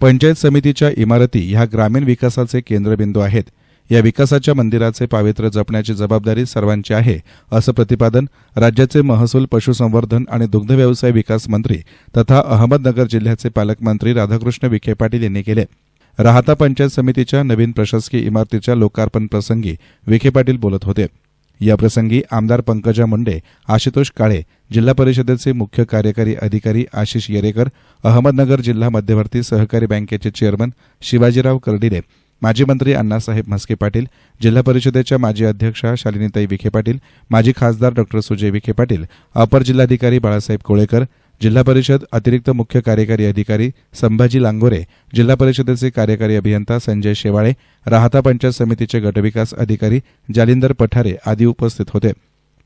पंचायत समितीच्या इमारती ह्या ग्रामीण विकासाचे केंद्रबिंदू आहेत. या विकासाच्या मंदिराचे पावित्र्य जपण्याची जबाबदारी सर्वांची आहे असं प्रतिपादन राज्याचे महसूल पशुसंवर्धन आणि दुग्धव्यवसाय विकास मंत्री तथा अहमदनगर जिल्ह्याचे पालकमंत्री राधाकृष्ण विखे पाटील यांनी केले. राहता पंचायत समितीच्या नवीन प्रशासकीय इमारतीच्या लोकार्पण प्रसंगी विखे पाटील बोलत होते. याप्रसंगी आमदार पंकजा मुंडे आशुतोष काळे जिल्हा परिषदेचे मुख्य कार्यकारी अधिकारी आशिष येरेकर अहमदनगर जिल्हा मध्यवर्ती सहकारी बँकेचे चेअरमन शिवाजीराव कर्डिले माजी मंत्री अण्णासाहेब म्हस्के पाटील जिल्हा परिषदेच्या माजी अध्यक्षा शालिनीताई विखे पाटील माजी खासदार डॉ सुजय विखे पाटील अपर जिल्हाधिकारी बाळासाहेब कोळेकर जिल्हा परिषद अतिरिक्त मुख्य कार्यकारी अधिकारी संभाजी लांगोरे जिल्हा परिषदेचे कार्यकारी अभियंता संजय शेवाळे राहता पंचायत समितीचे गटविकास अधिकारी जालिंदर पठारे आदी उपस्थित होते.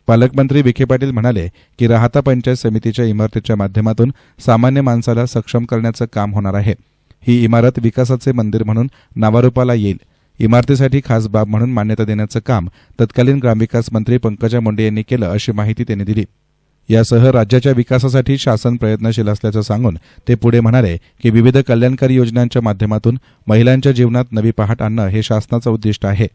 पालकमंत्री विखे पाटील म्हणाले की राहता पंचायत समितीच्या इमारतीच्या माध्यमातून सामान्य माणसाला सक्षम करण्याचं काम होणार आहे. ही इमारत विकासाचे मंदिर म्हणून नावारूपाला येईल. इमारतीसाठी खास बाब म्हणून मान्यता देण्याचं काम तत्कालीन ग्रामविकास मंत्री पंकजा मुंडे यांनी केलं अशी माहिती त्यांनी दिली. यासह राज्याच्या विकासासाठी शासन प्रयत्नशील असल्याचं सांगून ते पुढे म्हणाले की विविध कल्याणकारी योजनांच्या माध्यमातून महिलांच्या जीवनात नवी पहाट आणणं हे शासनाचं उद्दिष्ट आहे.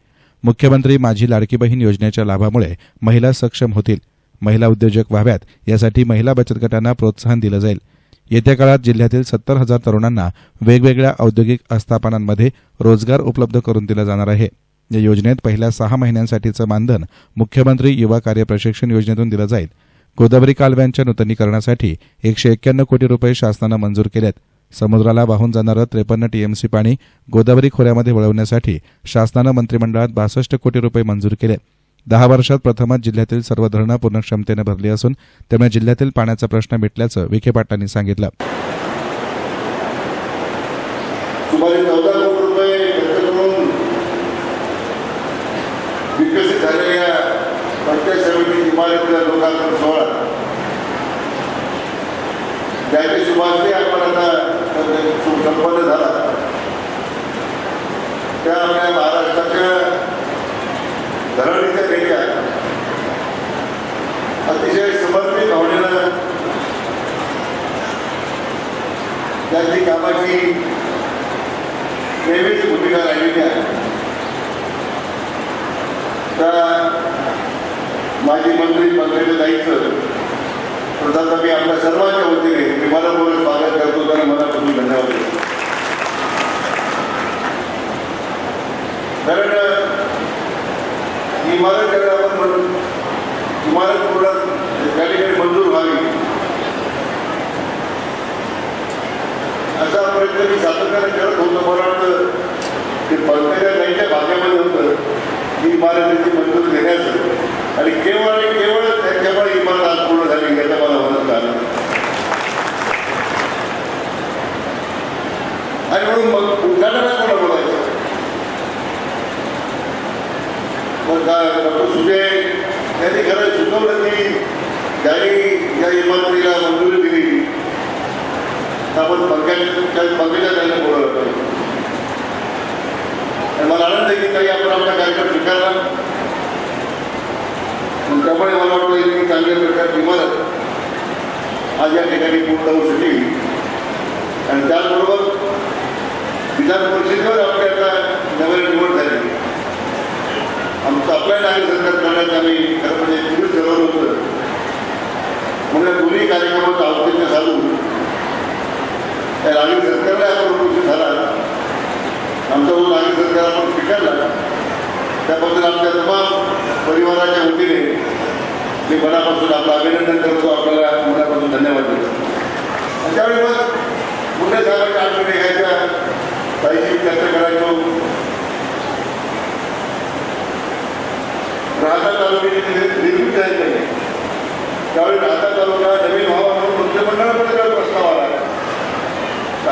मुख्यमंत्री माझी लाडकी बहीण योजनेच्या लाभामुळे महिला सक्षम होतील. महिला उद्योजक व्हाव्यात यासाठी महिला बचत गटांना प्रोत्साहन दिलं जाईल. येत्या काळात जिल्ह्यातील सत्तर हजार तरुणांना वेगवेगळ्या औद्योगिक आस्थापनांमध्ये रोजगार उपलब्ध करून दिला जाणार आहे. या योजनेत पहिल्या सहा महिन्यांसाठीचं मानधन मुख्यमंत्री युवा कार्य प्रशिक्षण योजनेतून दिलं जाईल. गोदावरी कालव्यांच्या नूतनीकरणासाठी एकशे एक्क्याण्णव कोटी रुपये शासनानं मंजूर केलेत. समुद्राला वाहून जाणारं त्रेपन्न टीएमसी पाणी गोदावरी खोऱ्यामध्ये वळवण्यासाठी शासनानं मंत्रिमंडळात बासष्ट कोटी रुपये मंजूर केले. दहा वर्षात प्रथमच जिल्ह्यातील सर्व धरणं पूर्ण क्षमतेनं भरली असून त्यामुळे जिल्ह्यातील पाण्याचा प्रश्न मिटल्याचं विखे पाटलांनी सांगितलं सुमारे चौदा कोटी रुपये खर्च करून विकसित झालेल्या पंचायत समिती इमारतीचा लोकार्पण सोहळा ज्याच्या शुभारंभी आपण आता म्हणजे संपन्न झाला. त्या आपल्या महाराष्ट्राच्या धरणीच्या रेषा अतिशय समर्पित भावनेनं त्यांची कामाची नेहमीच भूमिका राहिलेली आहे. त्या माजी मंत्री मंत्र्याचं जायचं. प्रथम मी आपल्या सर्वांच्या वतीने मी मनापूर्वक स्वागत करतो त्यांना मनापासून धन्यवाद देतो. कारण इमारत ज्यावेळी आपण म्हणून इमारत पूर्ण त्या ठिकाणी मंजूर व्हावी असा प्रयत्न मी सातत्याने करत होतो. मला वाटतं ते पंकजा त्यांच्या भाग्यामध्ये होतं ही इमारतीची मंजूर देण्याचं. आणि केवळ आणि केवळ त्यांच्यामुळे इमारत आज पूर्ण झाली याचा मला म्हणत आलं आणि म्हणून मग उद्घाटनात कोणा बोलायचं मग डॉक्टर सुजय त्यांनी खरं सुचवलं की ज्यांनी या इमारतीला मंजुरी दिली आपण पंकजा पंकजा त्यांना बोलवलं पाहिजे आणि मला आनंद आहे की काही आपण आपला कार्यक्रम स्वीकारला त्यामुळे मला वाटतं इतकी चांगल्या प्रकारची इमारत आज या ठिकाणी पूर्ण होऊ शकली. आणि त्याचबरोबर विधान परिषदेवर आपली आता नव्याने निवड झाली. आमचं आपल्या नागरिक सरकार करण्याचं आम्ही खरं म्हणजे पूर्वी ठरवलं होतं. म्हणून दोन्ही कार्यक्रमाचं औचित्य साधून त्या नागरिक सरकारला आपण उपस्थित झाला. आमचा जो नागरिक सरकार आपण स्वीकारला. त्याबद्दल आमच्या तमाम परिवाराच्या वतीने मी मनापासून आपलं अभिनंदन करतो. आपल्याला मनापासून धन्यवाद देतो. आणि त्यावेळी मग पुन्हा साहेबांच्या आठवणी घ्यायच्या. ताईची चर्चा करायचो. राहता तालुक्याची निर्- निर्मिती झाली त्यावेळी राहता तालुका नवीन व्हावा म्हणून मंत्रिमंडळामध्ये त्यावेळी प्रस्ताव आला.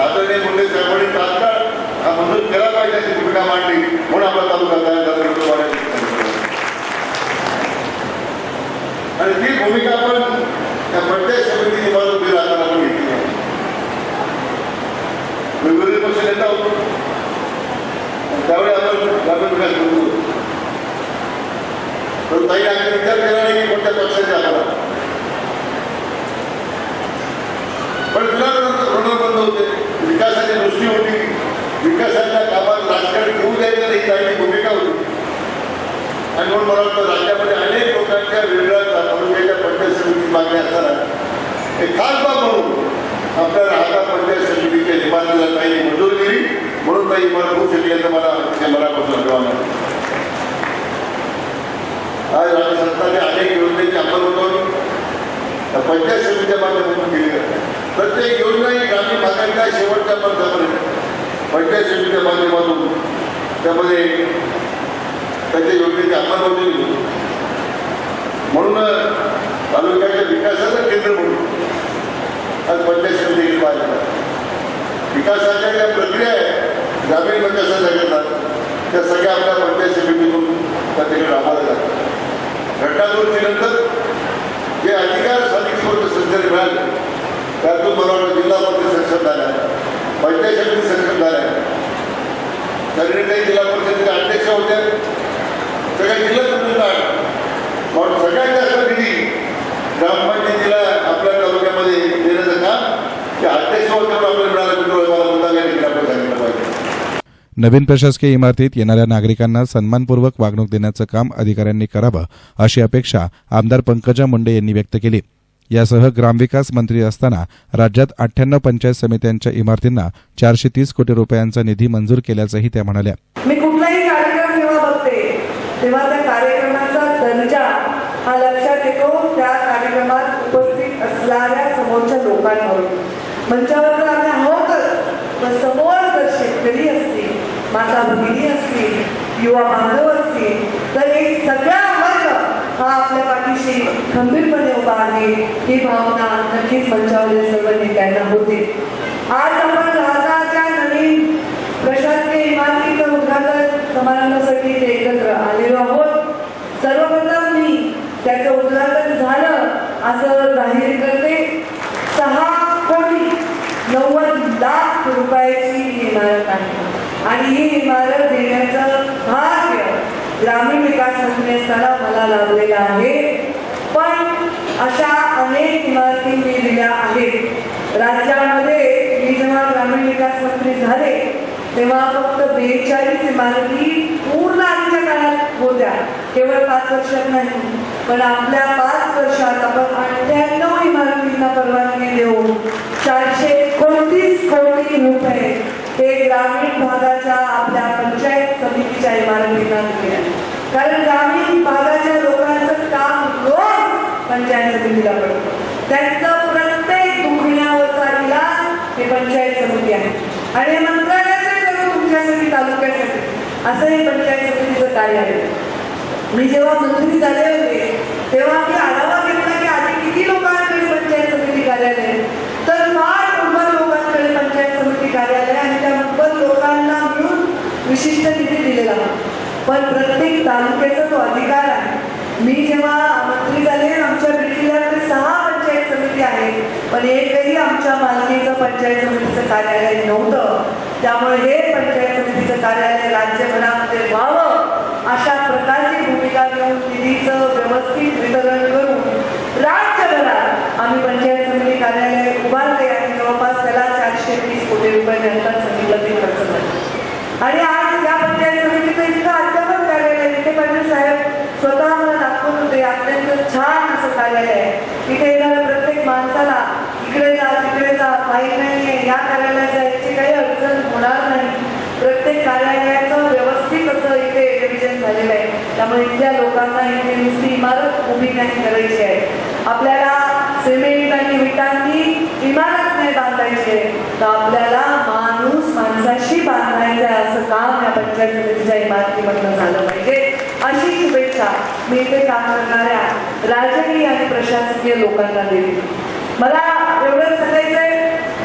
आदरणीय मुंडे साहेबांनी तात्काळ मंजूर केला पाहिजे अशी भूमिका मांडली. म्हणून आपला तालुका तयार झाला आणि ती भूमिका आपण त्या प्रत्येक समिती इमारत उभी राहताना आपण घेतली आहे. मी विरोधी पक्ष नेता होतो. त्यावेळी आपण ग्रामीण विकास करत होतो. पण ताई आम्ही विचार केला नाही की कोणत्या पक्षाचे आम्हाला पण तुला बंद होते. विकासाची दृष्टी होती. विकासाच्या कामात राजकारण घेऊ द्यायचं नाही त्याची भूमिका होती. आणि म्हणून मला वाटतं राज्यामध्ये अनेक लोकांच्या वेगळ्या तालुक्याच्या पंचायत समिती मागण्या असताना एक खास बाब म्हणून आपल्या राहता पंचायत समितीच्या इमारतीला काही मंजूर दिली म्हणून काही इमारत होऊ शकली असं मला ते मनापासून अभिमान आज राज्य सरकारने अनेक योजनेची अंमलबजावणी त्या पंचायत समितीच्या माध्यमातून केली आहे प्रत्येक योजना ही ग्रामीण भागांच्या शेवटच्या पंचापर्यंत पंचायत समितीच्या माध्यमातून त्यामध्ये त्याच्या योजनेची अंमलबजावणी होती म्हणून तालुक्याच्या विकासाचं केंद्र म्हणून आज पंचायत समिती पाहिजे विकासाच्या ज्या प्रक्रिया आहेत ग्रामीण विकासाच्या घेतात त्या सगळ्या आपल्या पंचायत समितीतून त्या ठिकाणी राबवल्या जातात. घटनादुरुस्तीनंतर जे अधिकार स्थानिक स्वरूप संस्थेने मिळाले त्यातून मला जिल्हा परिषद सक्षम झाल्या पंचायत सक्षम झाल्या तरी जिल्हा परिषदेच्या अध्यक्ष होत्या सगळ्या जिल्हा समितीला म्हणून सगळ्यात जास्त निधी ग्रामपंचायतीला आपल्या तालुक्यामध्ये देण्याचं काम ते अध्यक्ष होते आपल्याला मिळालं. सांगितलं पाहिजे नवीन प्रशासकीय इमारतीत येणाऱ्या नागरिकांना सन्मानपूर्वक वागणूक देण्याचं काम अधिकाऱ्यांनी करावं अशी अपेक्षा आमदार पंकजा मुंडे यांनी व्यक्त केली. यासह ग्रामविकास मंत्री असताना राज्यात अठ्ठ्याण्णव पंचायत समित्यांच्या इमारतींना चारशे तीस कोटी रुपयांचा निधी मंजूर केल्याचंही त्या म्हणाल्या. मी कुठलाही कार्यक्रम जेव्हा बघते तेव्हा त्या कार्यक्रमाचा दर्जा हा लक्षात येतो त्या कार्यक्रमात उपस्थित असणाऱ्या समोरच्या लोकांवर मंचावर तर आम्ही आहोतच पण समोर जर शेतकरी असतील माता भगिनी असतील युवा बांधव असतील तर एक सगळ्या हा आपल्या पाठीशी खंबीरपणे उभा आहे. ही भावना नक्कीच मंचावरील सर्व नेत्यांना होते. आज आपण राहताच्या नवीन प्रशासकीय इमारतीचं उद्घाटन समारंभासाठी इथे एकत्र आलेलो आहोत. सर्वप्रथम मी त्याचं उद्घाटन झालं असं जाहीर करते. सहा कोटी नव्वद लाख रुपयाची ही इमारत आहे. आणि ही इमारत देण्याचं भाग्य ग्रामीण विकास मला लावलेला आहे. पण अशा अनेक इमारती मी दिल्या आहेत. राज्यामध्ये मी जेव्हा ग्रामीण विकास मंत्री झाले तेव्हा फक्त बेचाळीस इमारती पूर्ण आजच्या काळात होत्या. केवळ पाच वर्षात नाही पण आपल्या पाच वर्षात आपण अठ्ठ्याण्णव इमारतींना परवानगी देऊन चारशे एकोणतीस कोटी रुपये हे ग्रामीण भागाच्या आपल्या पंचायत समितीच्या इमारतींना दिले. कारण ग्रामीण भागाच्या लोकांचं काम रोज पंचायत समितीला पडतं त्यांचं प्रत्येक दुखण्यावरचा इलाज हे पंचायत समिती आहे आणि हे मंत्रालयाचं करू तुमच्यासाठी तालुक्यासाठी असं हे पंचायत समितीचं कार्य आहे. मी जेव्हा मंत्री झाले होते तेव्हा मी आढावा घेतला की आधी किती लोकांकडे पंचायत समिती कार्यालय आहे. तर फार दुर्बल लोकांकडे पंचायत समिती कार्यालय आणि त्या दुर्बल लोकांना मिळून विशिष्ट निधी दिलेला पण प्रत्येक तालुक्याचा तो अधिकार आहे. मी जेव्हा पण एकही आमच्या मालकीचं पंचायत समितीचं कार्यालय नव्हतं. त्यामुळे हे पंचायत समितीचं कार्यालय राज्यभरामध्ये व्हावं अशा प्रकारची भूमिका घेऊन निधीचं व्यवस्थित वितरण करून राज्यभरात आम्ही पंचायत समिती कार्यालय उभारले आणि जवळपास त्याला चारशे वीस कोटी रुपये नंतर समितीला ते खर्च झाले. आणि आज या पंचायत समितीचं इतकं अध्यापन कार्यालय तिथे पाटील साहेब स्वतः मला दाखवत होते. अत्यंत छान असं कार्यालय आहे. इथे येणाऱ्या प्रत्येक माणसाला इकडे जा तिकडे जा माहीत नाहीये कार्यालयात जायची काही अडचण होणार नाही. प्रत्येक कार्यालयाचं व्यवस्थित असं इथे डिव्हिजन झालेलं आहे. त्यामुळे इथल्या लोकांना इथे नुसती इमारत उभी नाही करायची आहे. आपल्याला सिमेंट आणि विटांनी इमारत नाही बांधायची आहे. तर आपल्याला माणूस माणसाशी बांधायचं आहे असं काम या पंचायत समितीच्या इमारतीमधनं झालं पाहिजे. अशी शुभेच्छा मी इथे काम करणाऱ्या राजकीय आणि प्रशासकीय लोकांना देते. मला एवढंच सांगायचं आहे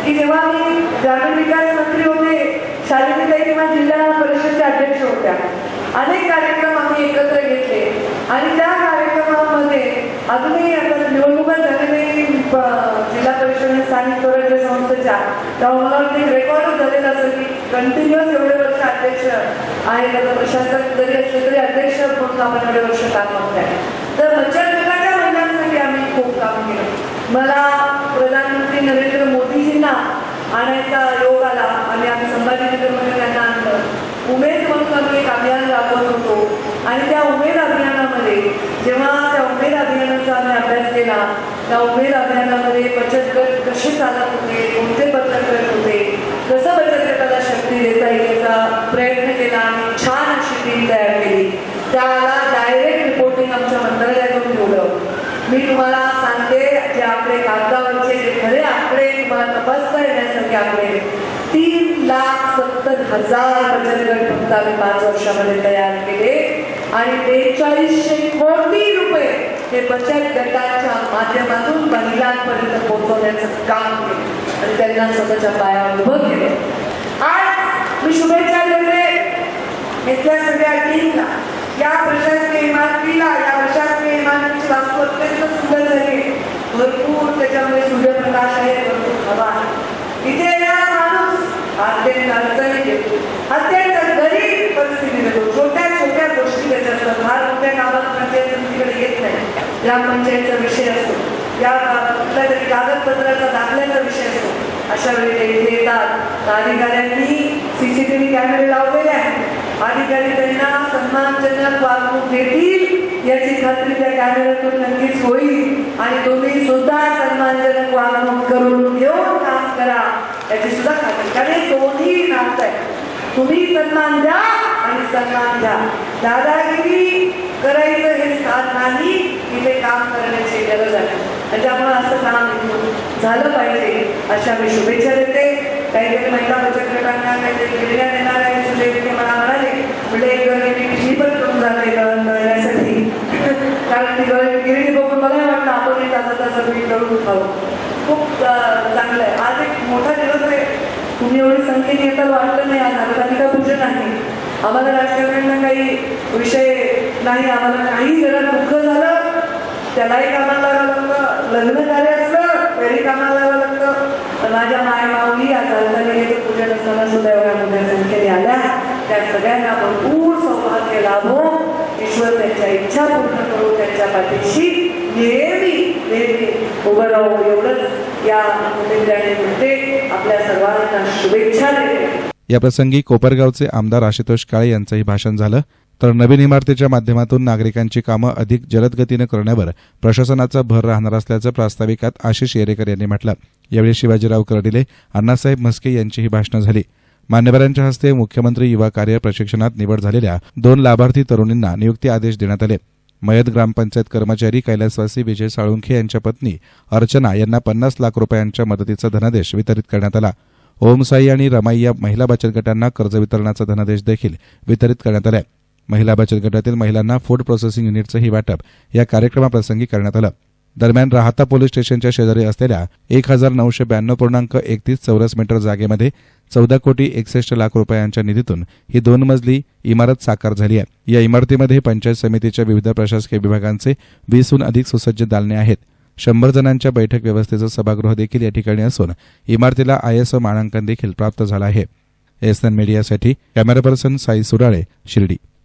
की जेव्हा मी ग्रामीण विकास मंत्री होते शालिनीताई किंवा जिल्हा परिषदच्या अध्यक्ष होत्या. अनेक कार्यक्रम आम्ही एकत्र घेतले. आणि त्या कार्यक्रमामध्ये अजूनही आता निवडणुका झालेली नाही जिल्हा परिषद स्थानिक स्वराज्य संस्थेच्या तेव्हा मला वाटते रेकॉर्ड रेकॉर्डच झालेलं असेल की कंटिन्युअस एवढे वर्ष अध्यक्ष आहे आता प्रशासक जरी असले तरी अध्यक्ष म्हणून आपण एवढे वर्ष काम करत आहे. तर बचत गटाच्या महिलांसाठी आम्ही खूप काम केलं. मला प्रधानमंत्री नरेंद्र मोदीजींना आणायचा योग आला. आणि आम्ही संभाजीनगरमध्ये त्यांना आणलं. उमेद म्हणून आम्ही एक अभियान राबवत होतो. आणि त्या उमेद अभियानामध्ये जेव्हा त्या उमेद अभियानाचा आम्ही अभ्यास केला त्या उमेद अभियानामध्ये बचत गट कसे चालत होते कोणते बचत गट होते कसं बचत गटाला शक्ती देता येईल याचा प्रयत्न केला आणि छान अशी टीम तयार केली त्याला डायरेक्ट रिपोर्टिंग आमच्या मंत्रालयातून ठेवलं मी तुम्हाला सांगते जे आकडे कागदावरचे जे खरे आकडे तुम्हाला तपासता येण्यासारखे तीन लाख सत्तर हजार बचत फक्त आम्ही पाच वर्षामध्ये तयार केले. आणि बेचाळीसशे कोटी रुपये हे बचत गटाच्या माध्यमातून महिलांपर्यंत पोहोचवण्याचं काम केलं. आणि त्यांना स्वतःच्या पायावर उभं केलं. आज मी शुभेच्छा देते इथल्या सगळ्या टीमला या प्रशासकीय इमारतीला या प्रशासकीय इमारतीची वास्तू अत्यंत सुंदर झाली भरपूर त्याच्यामध्ये सूर्यप्रकाश आहे भरपूर हवा आहे. इथे माणूस अत्यंत अडचणीत येतो. अत्यंत गरीब परिस्थितीत येतो छोट्या छोट्या गोष्टी त्याच्या असतात फार मोठ्या गावात पंचायत समितीकडे येत नाही. या पंचायतचा विषय असतो. या कुठल्या तरी कागदपत्राचा दाखल्याचा विषय असतो. अशा वेळी ते इथे येतात. अधिकाऱ्यांनी सीसीटीव्ही कॅमेरे लावलेले आहेत अधिकारी त्यांना सन्मानजनक वागणूक देतील याची खात्री त्या कॅमेऱ्यातून नक्कीच होईल. आणि तुम्ही सुद्धा सन्मानजनक वागणूक करून घेऊन करा. याची सुद्धा खात्री. कारण दोन्ही नात आहे. तुम्ही सन्मान द्या आणि सन्मान द्या दादागिरी करायचं हे साथ नाही. तिथे काम करण्याची गरज आहे. म्हणजे आणि त्यामुळे असं काम झालं पाहिजे. अशा मी शुभेच्छा देते. काहीतरी महिला बचत गटांना काहीतरी गिरण्या देणार आहे सुजय विखे मला म्हणाले म्हणजे एक मी पण करून जाते गळण दळण्यासाठी कारण ती गरणी गिरणी बघून मला वाटतं आपण एक तासा तासा मी करून खाऊ. खूप चांगलं आहे. आज एक मोठा दिवस आहे. तुम्ही एवढी संख्येने येताल वाटलं नाही आज हरतालिका पूजन आहे. आम्हाला राजकारण्यांना काही विषय नाही आम्हाला काही घरात दुःख झालं त्यालाही कामाला लागावं लागतं लग्न कार्य असलं तरी कामाला लागावं लागतं माझ्या माय माऊली आज हरतालिकेचं पूजन असताना सुद्धा एवढ्या मोठ्या संख्येने आल्या. त्या सगळ्यांना भरपूर सौभाग्य लाभो. ईश्वर त्यांच्या इच्छा पूर्ण करून त्यांच्या पाठीशी नेहमी नेहमी उभं राहू. एवढंच या निमित्ताने म्हणते. आपल्या सर्वांना शुभेच्छा देते. याप्रसंगी कोपरगावचे आमदार आशुतोष काळे यांचंही भाषण झालं. तर नवीन इमारतीच्या माध्यमातून नागरिकांची कामं अधिक जलद गतीनं करण्यावर प्रशासनाचा भर राहणार असल्याचं प्रास्ताविकात आशिष येरेकर यांनी म्हटलं. यावेळी शिवाजीराव कर्डिले अण्णासाहेब म्हस्के यांचीही भाषणं झाली. मान्यवरांच्या हस्ते मुख्यमंत्री युवा कार्य प्रशिक्षणात निवड झालेल्या दोन लाभार्थी तरुणींना नियुक्ती आदेश देण्यात आले. मयत ग्रामपंचायत कर्मचारी कैलासवासी विजय साळुंखे यांच्या पत्नी अर्चना यांना पन्नास लाख रुपयांच्या मदतीचा धनादेश वितरित करण्यात आला. ओमसाई आणि रमाई या महिला बचत गटांना कर्ज वितरणाचा धनादेश देखील वितरित करण्यात आला महिला बचत गटातील महिलांना फूड प्रोसेसिंग युनिटचंही वाटप या कार्यक्रमाप्रसंगी करण्यात आलं. दरम्यान राहता पोलीस स्टेशनच्या शेजारी असलेल्या एक हजार नऊशे ब्याण्णव पूर्णांक एकतीस चौरस मीटर जागेमध्ये चौदा कोटी एकसष्ट लाख रुपयांच्या निधीतून ही दोन मजली इमारत साकार झाली आहे. या इमारतीमध्ये पंचायत समितीच्या विविध प्रशासकीय विभागांचे वीसहून अधिक सुसज्ज दालने आहेत. शंभर जणांच्या बैठक व्यवस्थेचं सभागृह देखील या ठिकाणी असून इमारतीला आयएसओ मानांकन देखील प्राप्त झालं आहे. एसएन मीडियासाठी कॅमेरा पर्सन साई सुराळे शिर्डी.